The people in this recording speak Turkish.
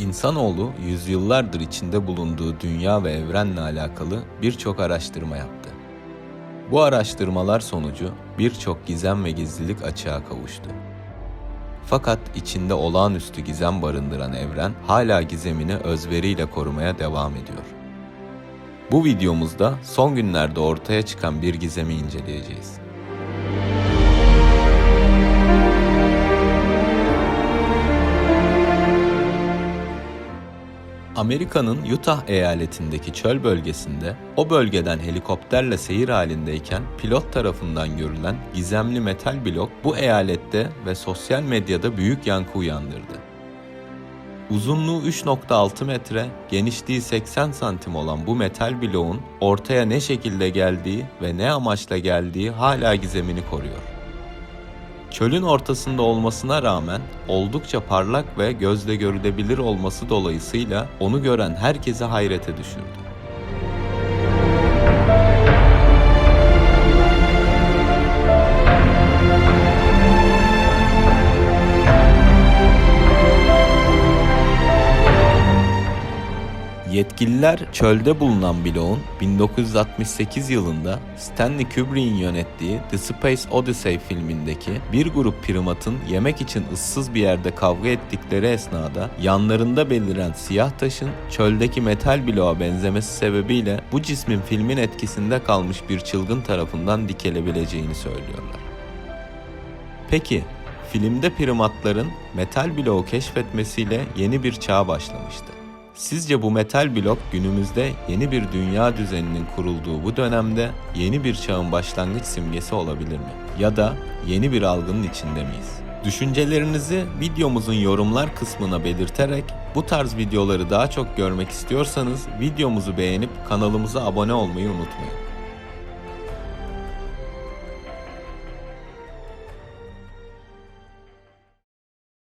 İnsanoğlu yüzyıllardır içinde bulunduğu dünya ve evrenle alakalı birçok araştırma yaptı. Bu araştırmalar sonucu birçok gizem ve gizlilik açığa kavuştu. Fakat içinde olağanüstü gizem barındıran evren hala gizemini özveriyle korumaya devam ediyor. Bu videomuzda son günlerde ortaya çıkan bir gizemi inceleyeceğiz. Amerika'nın Utah eyaletindeki çöl bölgesinde o bölgeden helikopterle seyir halindeyken pilot tarafından görülen gizemli metal blok bu eyalette ve sosyal medyada büyük yankı uyandırdı. Uzunluğu 3.6 metre, genişliği 80 santim olan bu metal bloğun ortaya ne şekilde geldiği ve ne amaçla geldiği hala gizemini koruyor. Çölün ortasında olmasına rağmen oldukça parlak ve gözle görülebilir olması dolayısıyla onu gören herkesi hayrete düşürdü. Yetkililer çölde bulunan bloğun 1968 yılında Stanley Kubrick'in yönettiği The Space Odyssey filmindeki bir grup primatın yemek için ıssız bir yerde kavga ettikleri esnada yanlarında beliren siyah taşın çöldeki metal bloğa benzemesi sebebiyle bu cismin filmin etkisinde kalmış bir çılgın tarafından dikelebileceğini söylüyorlar. Peki filmde primatların metal bloğu keşfetmesiyle yeni bir çağ başlamıştı. Sizce bu metal blok günümüzde yeni bir dünya düzeninin kurulduğu bu dönemde yeni bir çağın başlangıç simgesi olabilir mi? Ya da yeni bir algının içinde miyiz? Düşüncelerinizi videomuzun yorumlar kısmına belirterek bu tarz videoları daha çok görmek istiyorsanız videomuzu beğenip kanalımıza abone olmayı unutmayın.